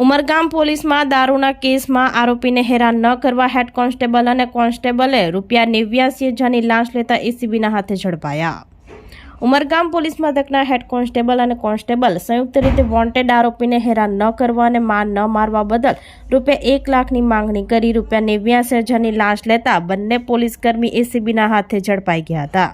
ઉમરગામ પોલીસમાં દારૂના કેસમાં આરોપીને હેરાન ન કરવા હેડ કોન્સ્ટેબલ અને કોન્સ્ટેબલે રૂપિયા નેવ્યાસી હજારની લાંચ લેતા એસીબીના હાથે ઝડપાયા. ઉમરગામ પોલીસ મથકના હેડ કોન્સ્ટેબલ અને કોન્સ્ટેબલ સંયુક્ત રીતે વોન્ટેડ આરોપીને હેરાન ન કરવા અને માર ન મારવા બદલ રૂપિયા એક લાખની માંગણી કરી રૂપિયા નેવ્યાસી હજારની લાંચ લેતા બંને પોલીસકર્મી એસીબીના હાથે ઝડપાઈ ગયા હતા.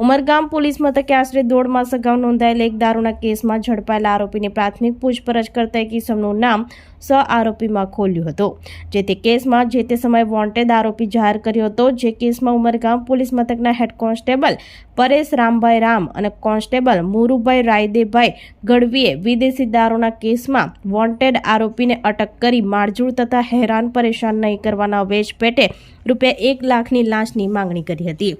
ઉમરગામ પોલીસ મથકે આશરે દોઢ માસ અગાઉ નોંધાયેલા એક દારૂના કેસમાં ઝડપાયેલા આરોપીની પ્રાથમિક પૂછપરછ કરતા એક ઇસમનું નામ સ આરોપીમાં ખોલ્યું હતું. જે તે કેસમાં જે તે સમયે વોન્ટેડ આરોપી જાહેર કર્યો હતો, જે કેસમાં ઉમરગામ પોલીસ મથકના હેડ કોન્સ્ટેબલ પરેશ રામભાઈ રામ અને કોન્સ્ટેબલ મુરુભાઈ રાયદેભાઈ ગઢવીએ વિદેશી દારૂના કેસમાં વોન્ટેડ આરોપીને અટક કરી મારઝૂડ તથા હેરાન પરેશાન નહીં કરવાના વેચ પેટે રૂપિયા એક લાખની લાંચની માંગણી કરી હતી.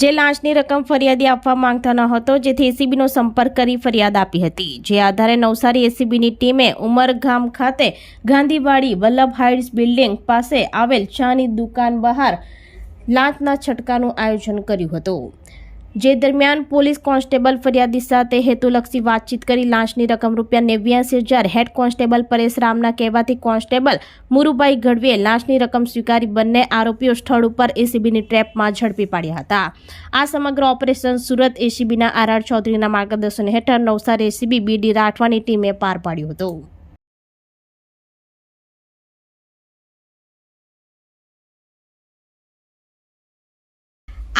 જે લાંચની રકમ ફરિયાદી આપવા માંગતા ન હતો, જેથી એસીબીનો સંપર્ક કરી ફરિયાદ આપી હતી. જે આધારે નવસારી એસીબીની ટીમે ઉમરગામ ખાતે ગાંધીવાડી વલ્લભ હાઇટ્સ બિલ્ડિંગ પાસે આવેલ ચાની દુકાન બહાર લાંચના છટકાનું આયોજન કર્યું હતું. જે દરમિયાન પોલીસ કોન્સ્ટેબલ ફરિયાદી સાથે હેતુલક્ષી વાતચીત કરી લાંચની રકમ રૂપિયા નેવ્યાસી હજાર હેડ કોન્સ્ટેબલ પરેશ રામના કહેવાથી કોન્સ્ટેબલ મુરુભાઈ ગઢવીએ લાંચની રકમ સ્વીકારી બંને આરોપીઓ સ્થળ ઉપર એસીબીની ટ્રેપમાં ઝડપી પાડ્યા હતા. આ સમગ્ર ઓપરેશન સુરત એસીબીના આર આર ચૌધરીના માર્ગદર્શન હેઠળ નવસારી એસીબી બીડી રાઠવાની ટીમે પાર પાડ્યું હતું.